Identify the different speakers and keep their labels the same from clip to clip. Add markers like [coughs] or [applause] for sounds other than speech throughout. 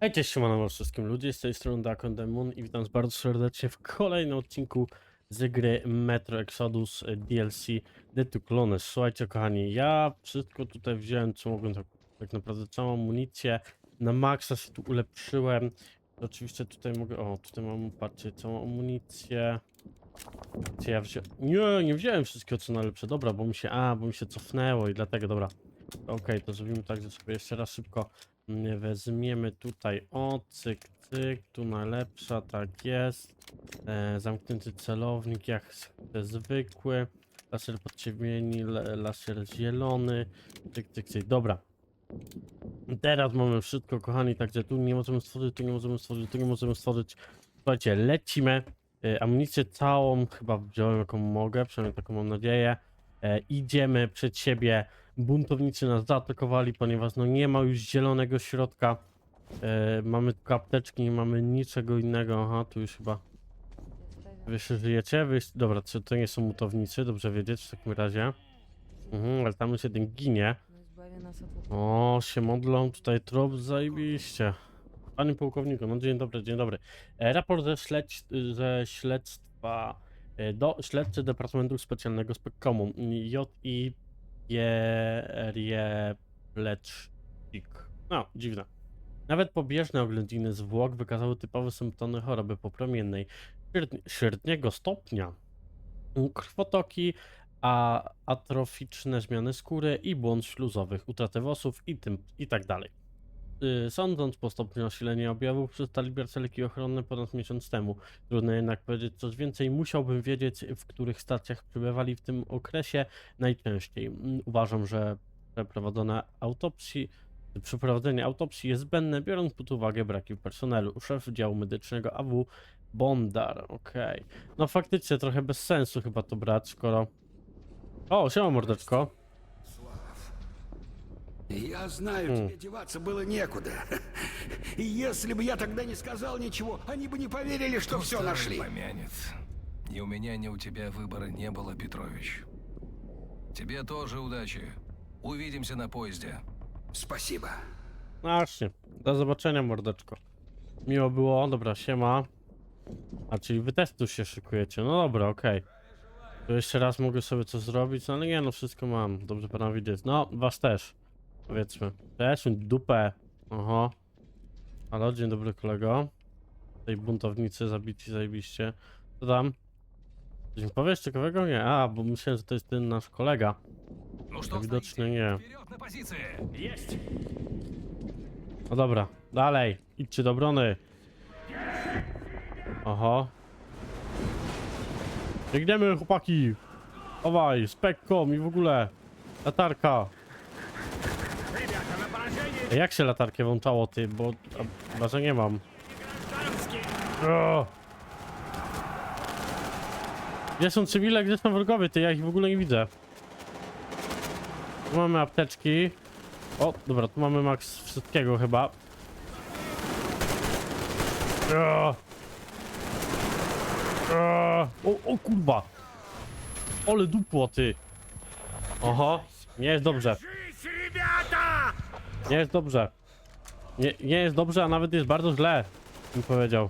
Speaker 1: Hej, cześć, siemano wszystkim ludzie, z tej strony Dakon Demon i witam bardzo serdecznie w kolejnym odcinku z gry Metro Exodus e, DLC The Two Clones. Słuchajcie kochani, ja wszystko tutaj wziąłem, co mogłem, tak, tak naprawdę całą amunicję na maksa się tu ulepszyłem. Oczywiście tutaj mogę, o tutaj mam, patrzcie, całą amunicję. Gdzie ja wziąłem, nie, nie wziąłem wszystkiego co najlepsze, dobra, bo mi się, a, bo mi się cofnęło i dlatego, dobra. Okej, to zrobimy tak, że sobie jeszcze raz szybko weźmiemy tutaj o cyk cyk, tu najlepsza, tak jest. E, zamknięty celownik jak zwykły. Laser podciemieni, laser zielony. Cyk cyk cyk, dobra. Teraz mamy wszystko kochani, także tu nie możemy stworzyć, tu nie możemy stworzyć, tu nie możemy stworzyć. Słuchajcie, lecimy. E, amunicję całą chyba wziąłem jaką mogę, przynajmniej taką mam nadzieję. E, idziemy przed siebie. Buntownicy nas zaatakowali, ponieważ no nie ma już zielonego środka. E, mamy tylko apteczki, nie mamy niczego innego. Aha, tu już chyba. Wy jeszcze żyjecie? Wy. Dobra, to, to nie są mutownicy, dobrze wiedzieć w takim razie. Mhm, ale tam już jeden ginie. O, się modlą, tutaj trop zajebiście. Panie pułkowniku, no dzień dobry, dzień dobry. E, raport ze, śledź, ze śledztwa do śledcy Departamentu Specjalnego Spekkomu J.I. Pierie Plecznik. No, dziwne. Nawet pobieżne oględziny zwłok wykazały typowe symptomy choroby popromiennej średni- średniego stopnia. Krwotoki, a atroficzne zmiany skóry i błąd śluzowych, utratę włosów i, tym, i tak dalej. Yy, Sądząc po stopniu nasilenia objawów, przestali brać leki ochronne ponad miesiąc temu. Trudno jednak powiedzieć coś więcej. Musiałbym wiedzieć, w których stacjach przebywali w tym okresie najczęściej. Uważam, że przeprowadzone autopsji, przeprowadzenie autopsji jest zbędne, biorąc pod uwagę braki w personelu. Szef działu medycznego AW Bondar, okej. No faktycznie trochę bez sensu chyba to brać, skoro... O, siema mordeczko.
Speaker 2: Я знаю, тебе деваться было некуда. И если бы я тогда не сказал ничего, они бы не поверили, что все
Speaker 3: Старый
Speaker 2: нашли.
Speaker 3: Помянет. Ни у меня, ни у тебя выбора не было, Петрович. Тебе тоже удачи. Увидимся на поезде.
Speaker 2: Спасибо.
Speaker 1: No właśnie. Do zobaczenia mordeczko. Miło było, dobra, siema. A czyli wy też tu się szykujecie, no dobra, okej. To jeszcze raz mogę sobie coś zrobić, no ale nie no, wszystko mam. Dobrze pana widzieć. No, was też. Powiedzmy. Też dupę. Oho. Halo, dzień dobry kolego. Tej buntownicy zabici zajebiście. Co tam? Coś mi powiesz ciekawego? Nie. A, bo myślałem, że to jest ten nasz kolega.
Speaker 3: No
Speaker 1: to tak widocznie nie. No dobra, dalej. Idźcie do brony. Oho. Biegniemy, chłopaki. Owaj, spekkom i w ogóle. Latarka. Jak się latarkę włączało, ty? Bo a, chyba, że nie mam. O! Gdzie są cywile, gdzie są wrogowie? Ty, ja ich w ogóle nie widzę. Tu mamy apteczki. O, dobra, tu mamy max wszystkiego chyba. O, o, o kurwa. Ole dupło, ty. Oho, nie jest dobrze. Nie jest dobrze. Nie, nie jest dobrze, a nawet jest bardzo źle, bym powiedział.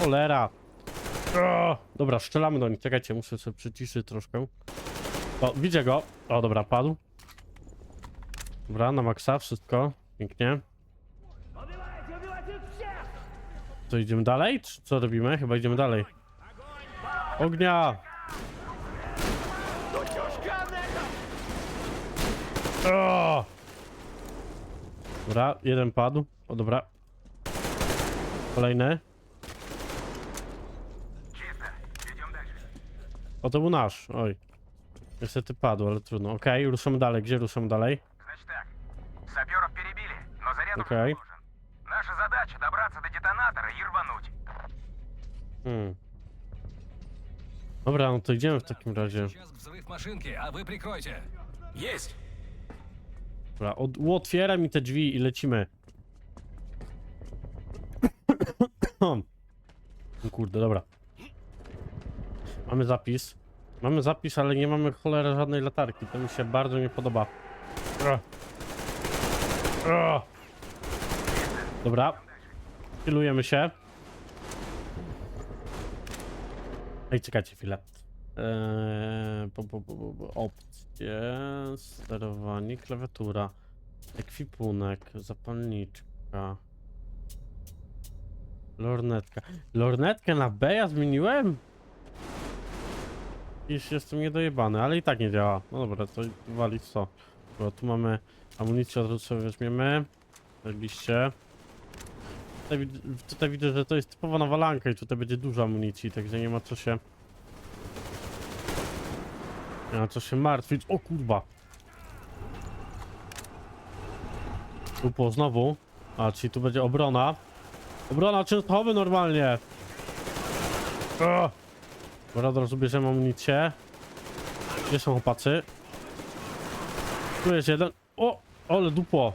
Speaker 1: Cholera. O, dobra, strzelamy do nich. Czekajcie, muszę sobie przyciszyć troszkę. O, widzę go. O, dobra, padł. Dobra, na maksa, wszystko. Pięknie. Co, idziemy dalej? Czy co robimy? Chyba idziemy dalej. Ognia! O! Dobra, jeden padł. O, dobra. Kolejny. O, to był nasz. Oj. Niestety padł, ale trudno. Okej, ruszamy dalej. Gdzie ruszamy dalej?
Speaker 4: Значит так, саперов перебили, но заряд
Speaker 1: Окей.
Speaker 4: уже нужен. Наша задача добраться до детонатора и рвануть.
Speaker 1: Hmm. Dobra, no to idziemy w takim razie.
Speaker 3: Сейчас взрыв машинки, а вы прикройте.
Speaker 2: Есть.
Speaker 1: Dobra, od, otwieram mi te drzwi i lecimy. [coughs] O Kurde, dobra. Mamy zapis. Mamy zapis, ale nie mamy cholera żadnej latarki. To mi się bardzo nie podoba. O. O. Dobra. Pilujemy się. Ej, czekajcie chwilę. Eee, po, po, po, po, po, sterowanie, klawiatura, ekwipunek, zapalniczka, lornetka. Lornetkę na B ja zmieniłem? Już jestem niedojebany, ale i tak nie działa. No dobra, to walić co. Bo tu mamy amunicję, od sobie weźmiemy. Zajebiście. Tutaj, tutaj widzę, że to jest typowa nawalanka i tutaj będzie dużo amunicji, także nie ma co się... Nie ma co się martwić. O kurwa! Upo znowu. A, czyli tu będzie obrona. Obrona częstochowy normalnie. O! Dobra, od razu bierzemy amunicję. Gdzie są chłopacy? Tu jest jeden. O! Ale dupo!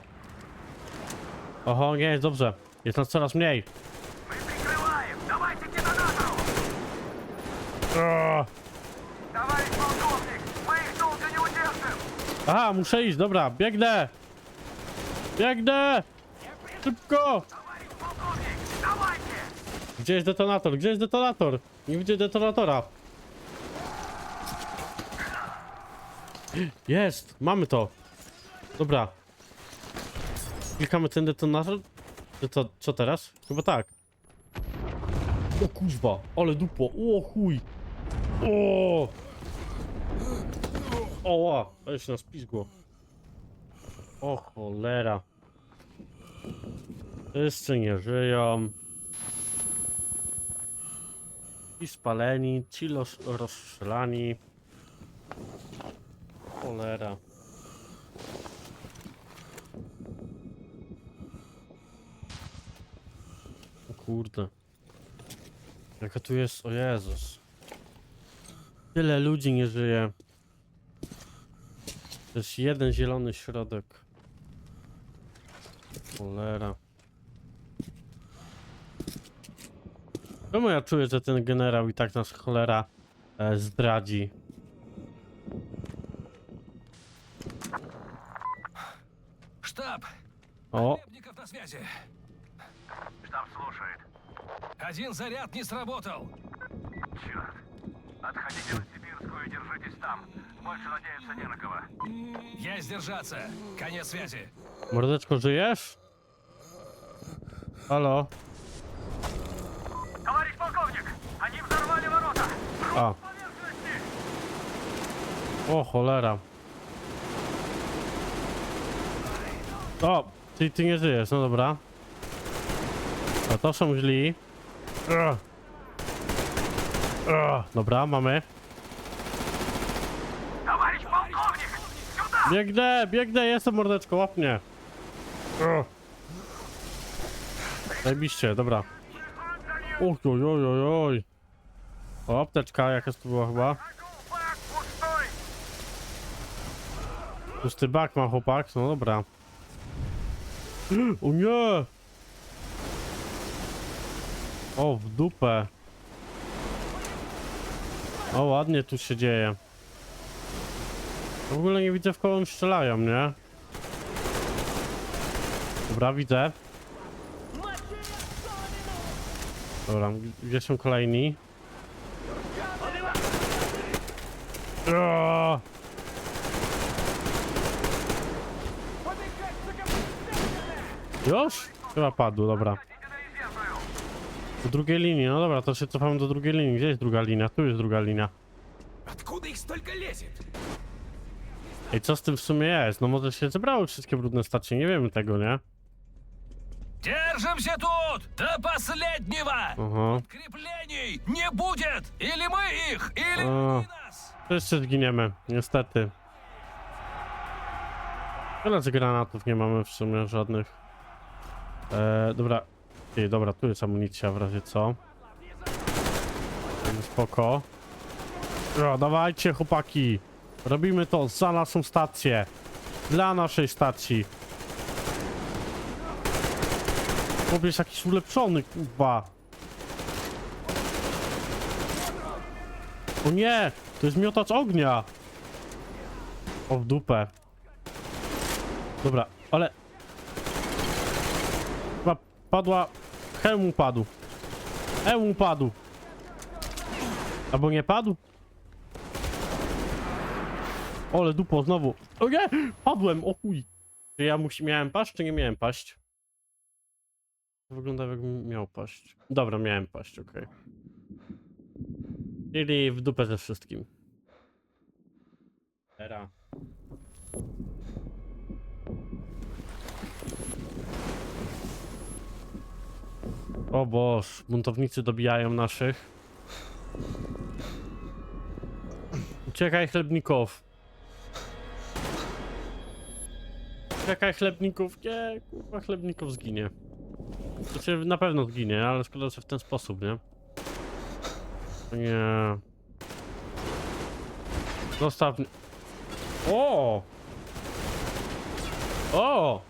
Speaker 1: Oho, nie jest dobrze. Jest nas coraz mniej.
Speaker 4: Мы
Speaker 1: Aha, muszę iść, dobra, biegnę! Biegnę! Szybko! Gdzie jest detonator? Gdzie jest detonator? Nie widzę detonatora. Jest! Mamy to! Dobra. Klikamy ten detonator. To, co teraz? Chyba tak. O kurwa, ale dupo! O chuj. O! Oła, ale się nas pizgło. O cholera. Wszyscy nie żyją. Ci spaleni, ci rozstrzelani. Cholera. O kurde. Jaka tu jest, o Jezus. Tyle ludzi nie żyje. To jest jeden zielony środek. Cholera. Czemu ja czuję, że ten generał i tak nas cholera e, zdradzi?
Speaker 3: Штаб!
Speaker 1: O,
Speaker 3: Хлебников на связи.
Speaker 4: Штаб слушает.
Speaker 3: Один заряд не сработал.
Speaker 4: Черт. Отходите в Сибирскую и держитесь там. Больше надеяться не на кого.
Speaker 3: Я сдержаться. Конец связи.
Speaker 1: mordeczko, żyjesz? Halo?
Speaker 4: Товарищ полковник, они взорвали ворота!
Speaker 1: A,
Speaker 4: Поверхности!
Speaker 1: o cholera. O, ty, ty nie żyjesz, no dobra. A to są źli. Ugh. Ugh. Dobra, mamy. Biegnę, biegnę, jestem mordeczko, łap mnie. Ugh. Zajebiście, dobra. Oj, oj, oj, oj, oj. O, apteczka jakaś tu była chyba. Pusty bak ma chłopak, no dobra. [gasps] O nie! O, w dupę. O, ładnie tu się dzieje. W ogóle nie widzę w koło mi strzelają, nie? Dobra, widzę. Dobra, gdzie są kolejni? Aaaa! Już? Chyba padł, dobra.
Speaker 4: Хотите на резервную?
Speaker 1: Do drugiej linii, no dobra, to się cofamy do drugiej linii. Gdzie jest druga linia? Tu jest druga linia.
Speaker 2: Откуда их столько лезет?
Speaker 1: Ej, co z tym w sumie jest? No może się zebrały wszystkie brudne stacje, nie wiemy tego, nie?
Speaker 3: Держимся тут до последнего!
Speaker 1: Aha.
Speaker 3: Креплений не будет! Или мы их, или
Speaker 1: А.
Speaker 3: они нас!
Speaker 1: Wszyscy zginiemy, niestety. Tyle z granatów nie mamy w sumie żadnych. E, dobra. Ej, dobra, tu jest amunicja w razie co. Spoko. O, dawajcie chłopaki. Robimy to za naszą stację. Dla naszej stacji. Jest jakiś ulepszony, kurwa. O nie! To jest miotacz ognia! O w dupę. Dobra, ale... Chyba padła... Hełm upadł. Hełm upadł. Albo nie padł? Ole dupo, znowu. O nie! Padłem, o chuj. Czy ja musi, miałem paść, czy nie miałem paść? Wygląda jakbym miał paść. Dobra, miałem paść, okej. Czyli w dupę ze wszystkim. Era. O boż, buntownicy dobijają naszych. Uciekaj chlebników. Uciekaj chlebników. Nie, kurwa chlebników zginie. Znaczy na pewno zginie, ale szkoda, że w ten sposób, nie? Nie. Zostaw... mnie- O! O!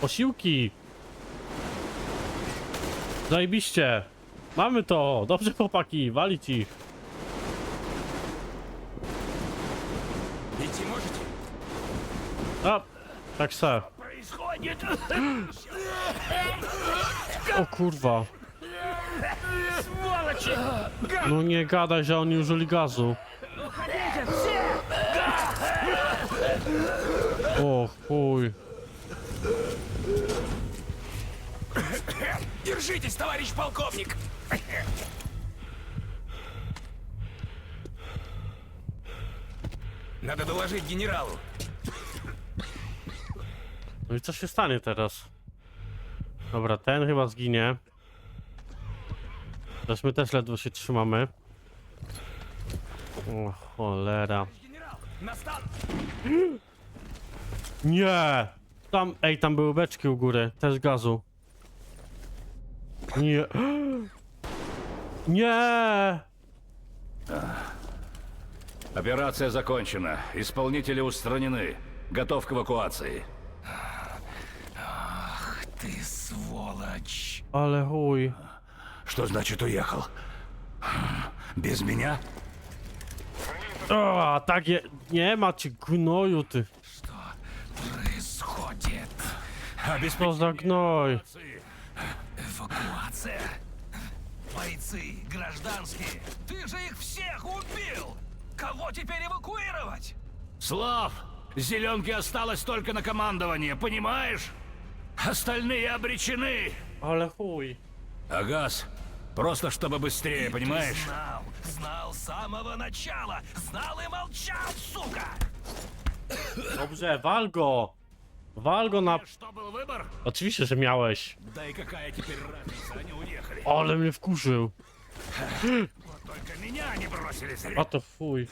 Speaker 1: Posiłki! Zajebiście! Mamy to! Dobrze chłopaki, walić ich!
Speaker 2: Идти можете?
Speaker 1: A, tak se.
Speaker 2: Происходит!
Speaker 1: O kurwa. No nie gadaj, że oni użyli gazu. O chuj.
Speaker 2: Держитесь, товарищ полковник! Надо доложить генералу.
Speaker 1: No i co się stanie teraz? Dobra, ten chyba zginie. Teraz my też ledwo się trzymamy. O cholera.
Speaker 2: Генерал, настал!
Speaker 1: Nie! Tam, ej, tam były beczki u góry, też gazu. Nie. [gasps] Nie!
Speaker 5: Операция закончена. Исполнители устранены. Готов к эвакуации.
Speaker 2: Ты сволочь!
Speaker 1: Ale chuj.
Speaker 2: Что значит уехал? Без меня?
Speaker 1: O, tak je... Nie macie gnoju, ty.
Speaker 2: Что происходит?
Speaker 1: Co za gnoj.
Speaker 2: Эвакуация?
Speaker 3: Бойцы, гражданские, ты же их всех убил! Кого теперь эвакуировать?
Speaker 5: Слав! Зеленке осталось только на командование, понимаешь? Остальные обречены.
Speaker 1: Ale chuj.
Speaker 5: А газ? Просто чтобы быстрее, понимаешь?
Speaker 3: Ты знал, знал с самого начала, знал и молчал, сука!
Speaker 1: Dobrze, wal go. Wal go na...
Speaker 5: Что был выбор?
Speaker 1: Oczywiście, że miałeś.
Speaker 5: Да и какая теперь разница, они уехали.
Speaker 1: Ale mnie wkurzył.
Speaker 5: Вот только меня они бросили зря.
Speaker 1: A to fuj.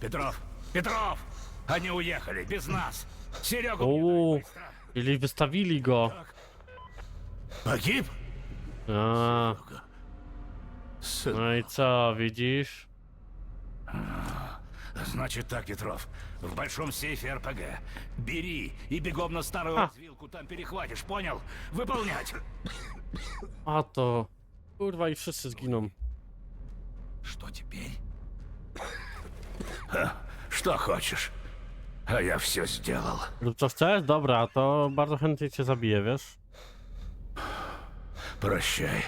Speaker 5: Петров! Петров! Они уехали, без нас. Серегу
Speaker 1: Czyli wystawili go.
Speaker 5: Погиб?
Speaker 1: A,
Speaker 5: Сын.
Speaker 1: no i co, widzisz?
Speaker 5: Значит так, Петров. В большом сейфе РПГ. Бери и бегом на старую
Speaker 1: А.
Speaker 5: развилку, там перехватишь, понял? Выполнять.
Speaker 1: A to... Kurwa i wszyscy zginą.
Speaker 3: Что теперь?
Speaker 5: Что хочешь. А я все сделал.
Speaker 1: Lub co chcesz? Dobra, to bardzo chętnie cię zabiję, wiesz?
Speaker 5: Прощай.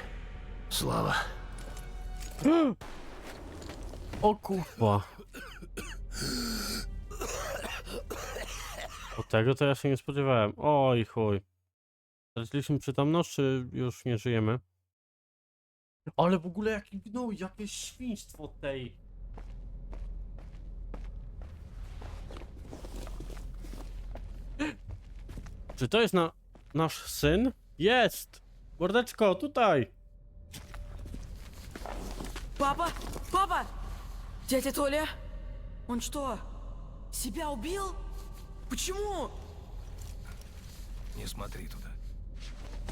Speaker 5: Слава.
Speaker 1: O kurwa. O tego to ja się nie spodziewałem. Oj chuj. Straciliśmy przytomność, czy już nie żyjemy? Ale w ogóle jaki gnój, jakie świństwo tej. Czy to jest na nasz syn? Jest! Mordeczko, tutaj!
Speaker 6: Папа? Папа? Дядя Толя? Он что, себя убил? Почему?
Speaker 3: Не смотри туда.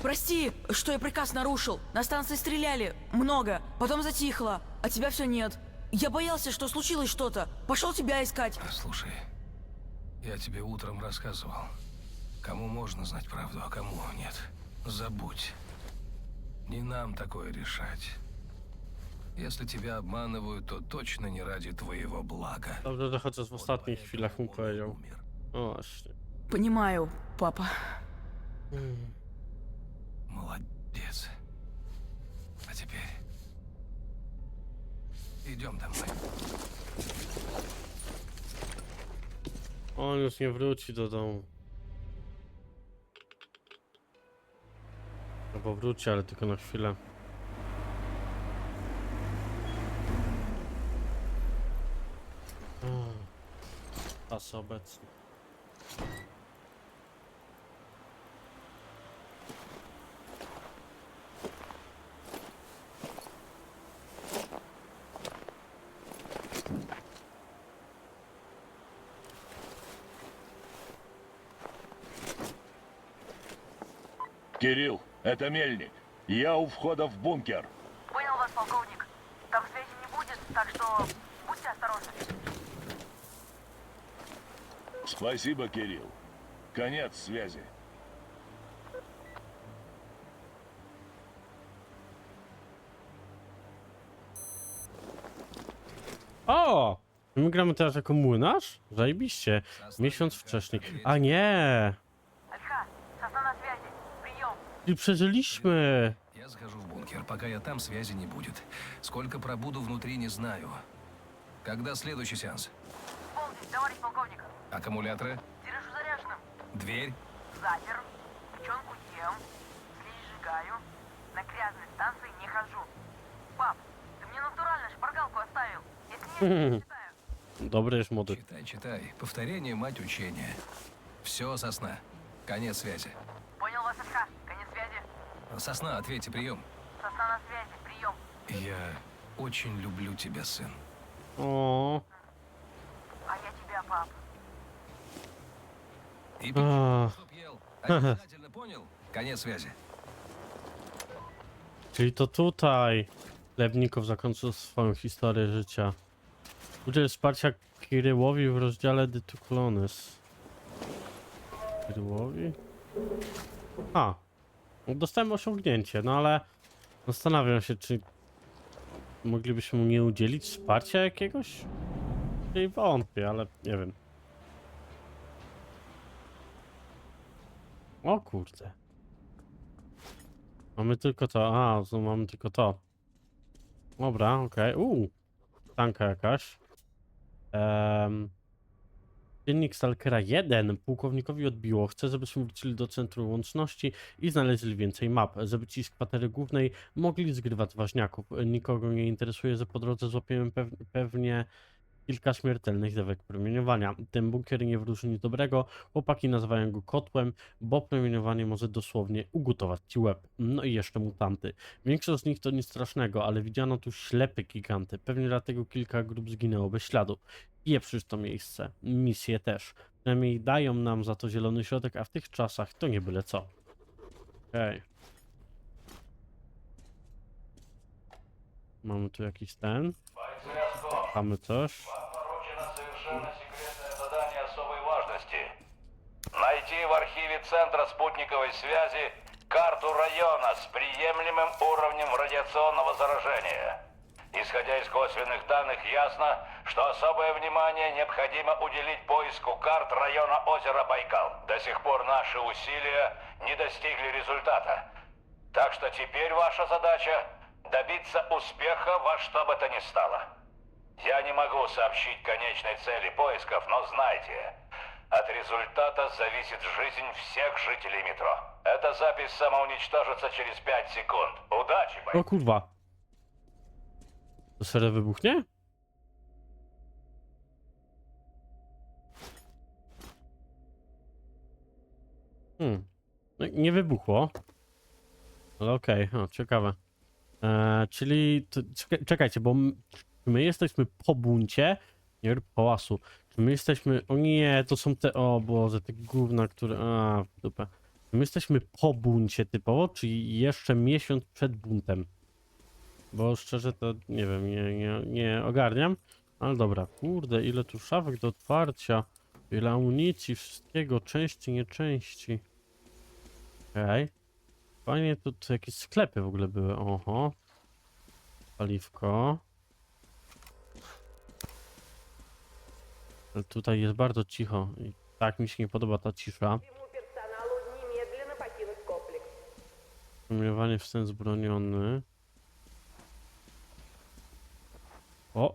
Speaker 6: Прости, что я приказ нарушил. На станции стреляли. Много. Потом затихло. А тебя все нет. Я боялся, что случилось что-то. Пошел тебя искать.
Speaker 3: Слушай, я тебе утром рассказывал. Кому можно знать правду, а кому нет. Забудь. Не нам такое решать. Если тебя обманывают, то точно не ради твоего блага.
Speaker 1: Dobrze, że chociaż w ostatnich chwilach mu powiedział.
Speaker 3: Умер.
Speaker 1: O właśnie.
Speaker 6: Понимаю, папа.
Speaker 3: Молодец. А теперь... Идем домой.
Speaker 1: On już nie wróci do domu. Albo wróci, ale tylko na chwilę. Mm. Czas obecny.
Speaker 7: Кирилл, это Мельник. Я у входа в бункер.
Speaker 4: Понял вас, полковник. Там связи не будет, так что будьте осторожны.
Speaker 7: Спасибо, Кирилл. Конец связи.
Speaker 1: O! My gramy teraz jako młynarz? Zajebiście. Miesiąc wcześniej. A nie!
Speaker 4: Альха, сосна на связи. Прием.
Speaker 1: I przeżyliśmy!
Speaker 3: Я схожу в бункер. Пока я там, связи не будет. Сколько пробуду внутри, не знаю. Когда следующий сеанс?
Speaker 4: Полдень, товарищ полковник.
Speaker 3: Аккумуляторы?
Speaker 4: Держу заряженным.
Speaker 3: Дверь?
Speaker 4: Запер. Печенку ем. Слизь сжигаю. На грязной станции не хожу. Пап, ты мне натурально шпаргалку оставил. Если нет, не читаю.
Speaker 1: Jest młody.
Speaker 3: Читай, читай. Повторение, мать учения. Все, сосна. Конец связи.
Speaker 4: Понял вас, Альха. Конец связи.
Speaker 3: Сосна, ответьте, прием.
Speaker 4: Сосна на связи. Прием.
Speaker 3: Я очень люблю тебя, сын.
Speaker 1: O.
Speaker 4: А я тебя, пап.
Speaker 3: И
Speaker 1: Ach.
Speaker 3: чтоб ел. Обязательно понял? Конец связи.
Speaker 1: Czyli to tutaj Lewnikow zakończył swoją historię życia. Udziel wsparcia Kiryłowi w rozdziale Dytuklones. Kiryłowi? A. no Dostałem osiągnięcie, no ale zastanawiam się, czy moglibyśmy mu nie udzielić wsparcia jakiegoś? Czyli wątpię, ale nie wiem. O kurde. Mamy tylko to. A, to mamy tylko to. Dobra, okej. Uuu. Tanka jakaś. Um, dziennik Stalkera 1. Pułkownikowi odbiło. Chcę, żebyśmy wrócili do centrum łączności i znaleźli więcej map. Żeby ci z kwatery głównej mogli zgrywać ważniaków. Nikogo nie interesuje, że po drodze złapiemy pew pewnie kilka śmiertelnych dawek promieniowania. Ten bunkier nie wróży nic dobrego. Chłopaki nazywają go kotłem bo promieniowanie może dosłownie ugotować ci łeb. No i jeszcze mutanty. Większość z nich to nic strasznego, ale widziano tu ślepy giganty. Pewnie dlatego kilka grup zginęło bez śladu. Pieprzysz to miejsce. Misje też. Przynajmniej dają nam za to zielony środek, a w tych czasach to nie byle co. Okej. Mamy tu jakiś ten. Mamy coś.
Speaker 8: поручено совершенно секретное задание особой важности. Найти в архиве Центра спутниковой связи карту района с приемлемым уровнем радиационного заражения. Исходя из косвенных данных, ясно, что особое внимание необходимо уделить поиску карт района озера Байкал. До сих пор наши усилия не достигли результата. Так что теперь ваша задача – добиться успеха во что бы то ни стало. Я не могу сообщить конечной цели поисков, но знайте, от результата зависит жизнь всех жителей метро. Эта запись самоуничтожится через 5 секунд. Удачи,
Speaker 1: O
Speaker 8: бойцы!
Speaker 1: kurwa. To serio wybuchnie? Hmm. No, nie wybuchło. Ale okej, o, ciekawe. E, czyli, to, czeka- czekajcie, bo czy my jesteśmy po buncie, nie pałasu. Czy my jesteśmy, o nie, to są te, o Boże, te gówna, które, a, w dupę. Czy my jesteśmy po buncie typowo, czy jeszcze miesiąc przed buntem? Bo szczerze to nie wiem, nie, nie, nie ogarniam. Ale dobra, kurde, ile tu szafek do otwarcia. Ile amunicji, wszystkiego, części, nie części. Okej. Fajnie, tu, tu jakieś sklepy w ogóle były. Oho. Paliwko. Tutaj jest bardzo cicho i tak mi się nie podoba ta cisza. Promieniowanie sens zbroniony. O!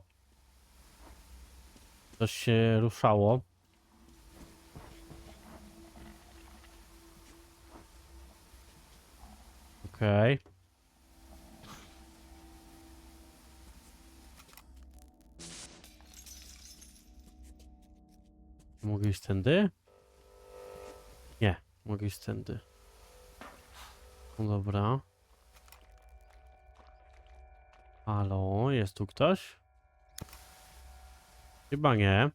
Speaker 1: Coś się ruszało. Okej. Okay. Iść tędy? Nie, mogę iść tędy. No dobra. Halo, jest tu ktoś? Chyba nie.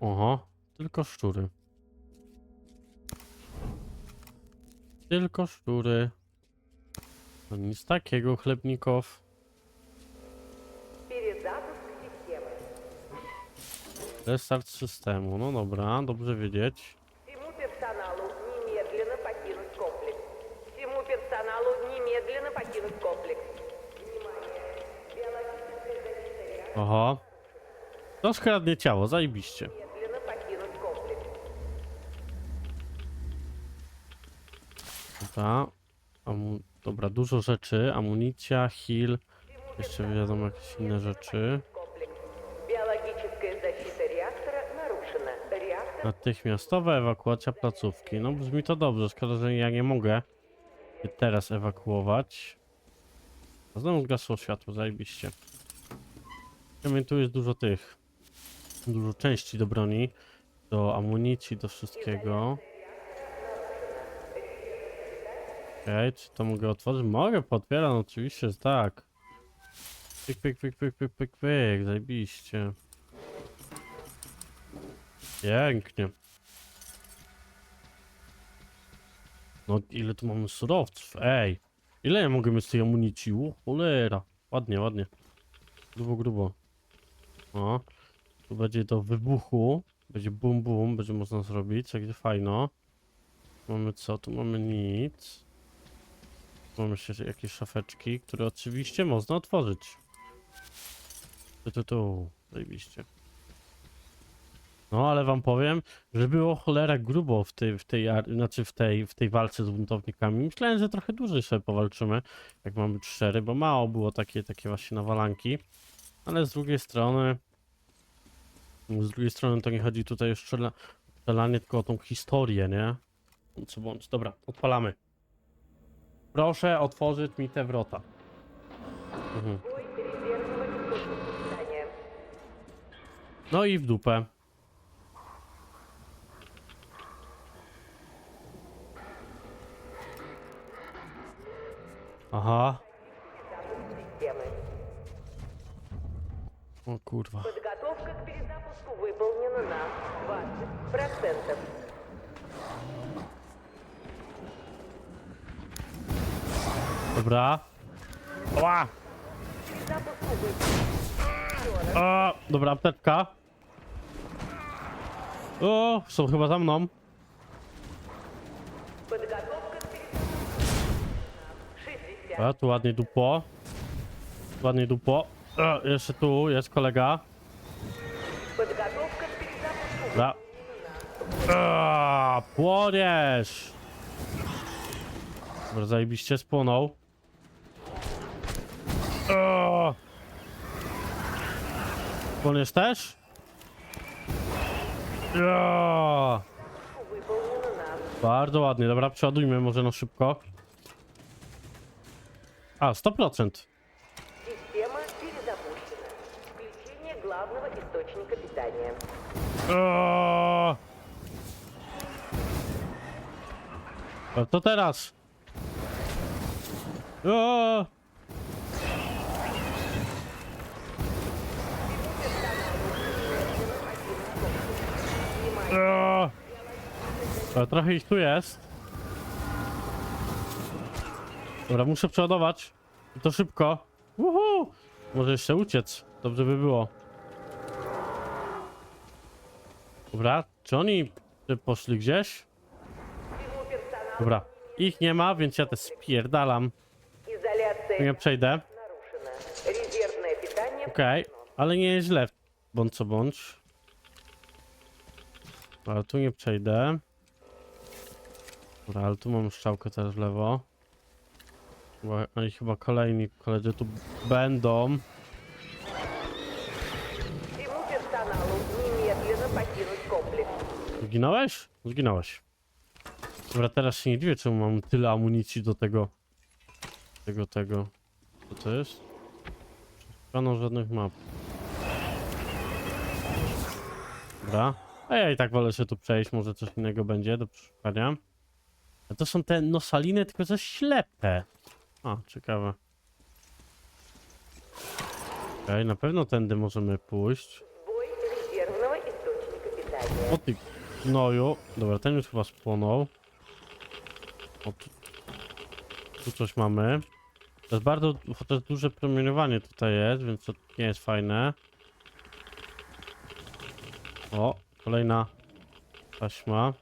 Speaker 1: Oho, tylko szczury. Tylko szczury. No nic takiego, chlebnikow. Restart systemu. No dobra, dobrze wiedzieć.
Speaker 4: Всему персоналу немедленно покинуть комплекс. Всему персоналу немедленно покинуть комплекс. Внимание! Биологическая защита реактора
Speaker 1: Oho. To skradnie ciało, zajebiście.
Speaker 4: немедленно покинуть комплекс.
Speaker 1: Dobra. Amu... Dobra, dużo rzeczy. Amunicja, heal. Jeszcze wiadomo jakieś inne rzeczy. Natychmiastowa ewakuacja placówki. No brzmi to dobrze, szkoda, że ja nie mogę teraz ewakuować. Znowu zgasło światło, zajebiście. Przynajmniej tu jest dużo tych. Dużo części do broni, do amunicji, do wszystkiego. Okej, czy to mogę otworzyć? Mogę, potwieram, oczywiście, że tak. Pyk, pyk, pyk, pyk, pyk, pyk, pyk, zajebiście. Pięknie. No ile tu mamy surowców? Ej! Ile ja mogę mieć tej amunicji? O, cholera. Ładnie, ładnie. Grubo, grubo. O. Tu będzie do wybuchu. Będzie bum bum, będzie można zrobić. Jak fajno. Mamy co? Tu mamy nic. Mamy jeszcze jakieś szafeczki, które oczywiście można otworzyć. Tu, tu, tu. Zajebiście. No ale wam powiem, że było cholera grubo w tej, w tej, znaczy w tej, w tej walce z buntownikami. Myślałem, że trochę dłużej sobie powalczymy, jak mamy cztery, bo mało było takie, takie właśnie nawalanki. Ale z drugiej strony, z drugiej strony to nie chodzi tutaj o strzela, strzelanie, tylko o tą historię, nie? Co bądź. Dobra, odpalamy. Proszę otworzyć mi te wrota. Mhm. No i w dupę. Aha.
Speaker 4: Системы.
Speaker 1: O kurwa.
Speaker 4: Подготовка к перезапуску выполнена на 20%.
Speaker 1: Dobra. Ła!
Speaker 4: Перезапуску выполнена.
Speaker 1: O, dobra, apteczka. O, są chyba za mną.
Speaker 4: Dobra, tu ładnie
Speaker 1: dupło. Tu ładnie dupło. E, jeszcze tu jest kolega. Da. E, płoniesz! Dobra, zajebiście spłonął. E, płoniesz też?
Speaker 4: E,
Speaker 1: bardzo ładnie, dobra, przeładujmy może no szybko. A, 100%.
Speaker 4: Система перезапущена. Включение главного источника питания.
Speaker 1: O! A to teraz. O! O! A, trochę ich tu jest. Dobra, muszę przeładować. I to szybko. Uhu! Może jeszcze uciec. Dobrze by było. Dobra, czy oni poszli gdzieś? Dobra, ich nie ma, więc ja te spierdalam. Nie przejdę. Okej, okay. ale nie jest źle, bądź co bądź. Ale tu nie przejdę. Dobra, ale tu mam strzałkę też w lewo. Bo oni chyba kolejni koledzy tu będą.
Speaker 9: Всему персоналу немедленно покинуть комплекс.
Speaker 1: Zginąłeś? Zginąłeś. Dobra, teraz się nie dziwię, czemu mam tyle amunicji do tego. Tego, tego. Co to jest? Szukano żadnych map. Dobra. A ja i tak wolę się tu przejść, może coś innego będzie do przeszukania. A to są te nosaliny, tylko że ślepe. A, ciekawe. Okej, na pewno tędy możemy pójść.
Speaker 9: Сбой резервного источника питания.
Speaker 1: O ty gnoju. Dobra, ten już chyba spłonął. O, tu, tu coś mamy. To jest bardzo chociaż duże promieniowanie tutaj jest, więc to nie jest fajne. O, kolejna taśma.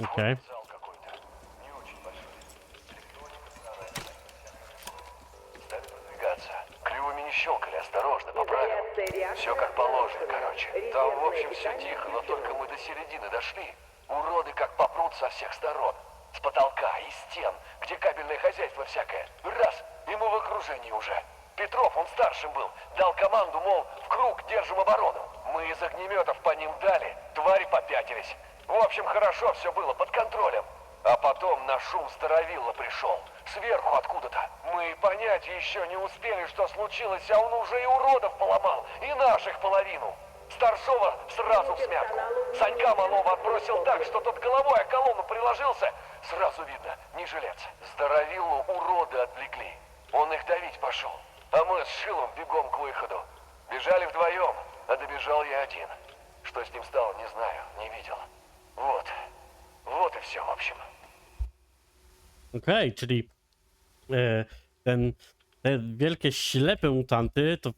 Speaker 10: Okay. Было, под контролем. А потом на шум Старовилла пришел. Сверху откуда-то. Мы понять еще не успели, что случилось, а он уже и уродов поломал, и наших половину. Старшова сразу в смятку. Санька малого отбросил так, что тот головой о колонну приложился. Сразу видно, не жилец. Здоровиллу уроды отвлекли. Он их давить пошел. А мы с Шилом бегом к выходу. Бежали вдвоем, а добежал я один. Что с ним стало, не знаю, не видел. Вот. Вот и все, в общем.
Speaker 1: Okej, czyli e, ten, te wielkie ślepe mutanty, to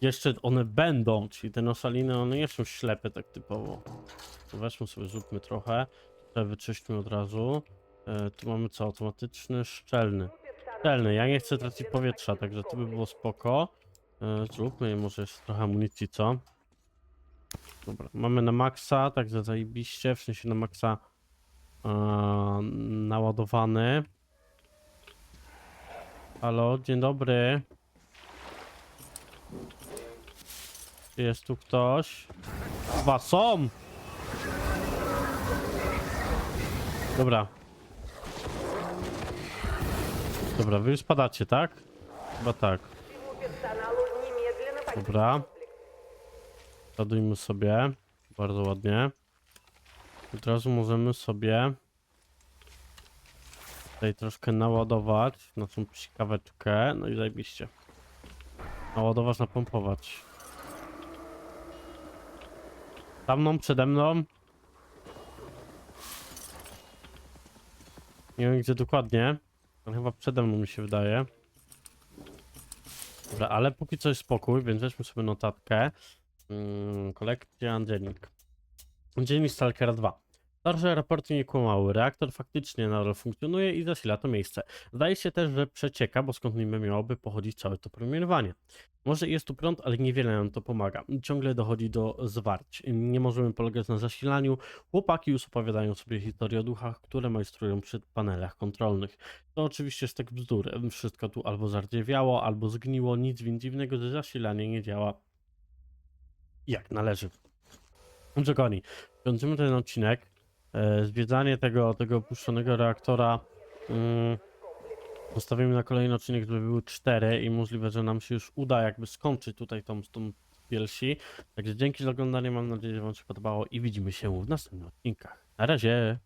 Speaker 1: jeszcze one będą, czyli te nosaliny, one nie są ślepe tak typowo. To weźmy sobie, zróbmy trochę. Tutaj wyczyśćmy od razu. E, tu mamy co? Automatyczny, szczelny. Szczelny, ja nie chcę tracić powietrza, także to by było spoko. E, zróbmy może jeszcze trochę amunicji, co? Dobra, mamy na maksa, także zajebiście, w sensie na maksa e, E, naładowany. Halo, dzień dobry. Jest tu ktoś? Chyba są! Dobra. Dobra, wy już tak? Chyba tak. Dobra. Ładujmy sobie. Bardzo ładnie. Od razu możemy sobie tutaj troszkę naładować naszą psikaweczkę. No i zajebiście. Naładować, napompować. Za mną, przede mną. Nie wiem gdzie dokładnie. Ale chyba przede mną mi się wydaje. Dobra, ale póki co jest spokój, więc weźmy sobie notatkę. Mm, kolekcja Angelik. Dziennik Stalkera 2. Starsze raporty nie kłamały. Reaktor faktycznie nadal funkcjonuje i zasila to miejsce. Zdaje się też, że przecieka, bo skąd niby miałoby pochodzić całe to promieniowanie. Może jest tu prąd, ale niewiele nam to pomaga. Ciągle dochodzi do zwarć. Nie możemy polegać na zasilaniu. Chłopaki już opowiadają sobie historię o duchach, które majstrują przy panelach kontrolnych. To oczywiście tak bzdur. Wszystko tu albo zardzewiało, albo zgniło. Nic więc dziwnego, że zasilanie nie działa jak należy. [clears throat] Dobrze, kochani, kończymy ten odcinek. E, zwiedzanie tego, tego opuszczonego reaktora mm, na kolejny odcinek, żeby były cztery i możliwe, że nam się już uda jakby skończyć tutaj tą, tą DLC. Także dzięki za oglądanie, mam nadzieję, że wam się podobało i widzimy się w następnych odcinkach. Na razie!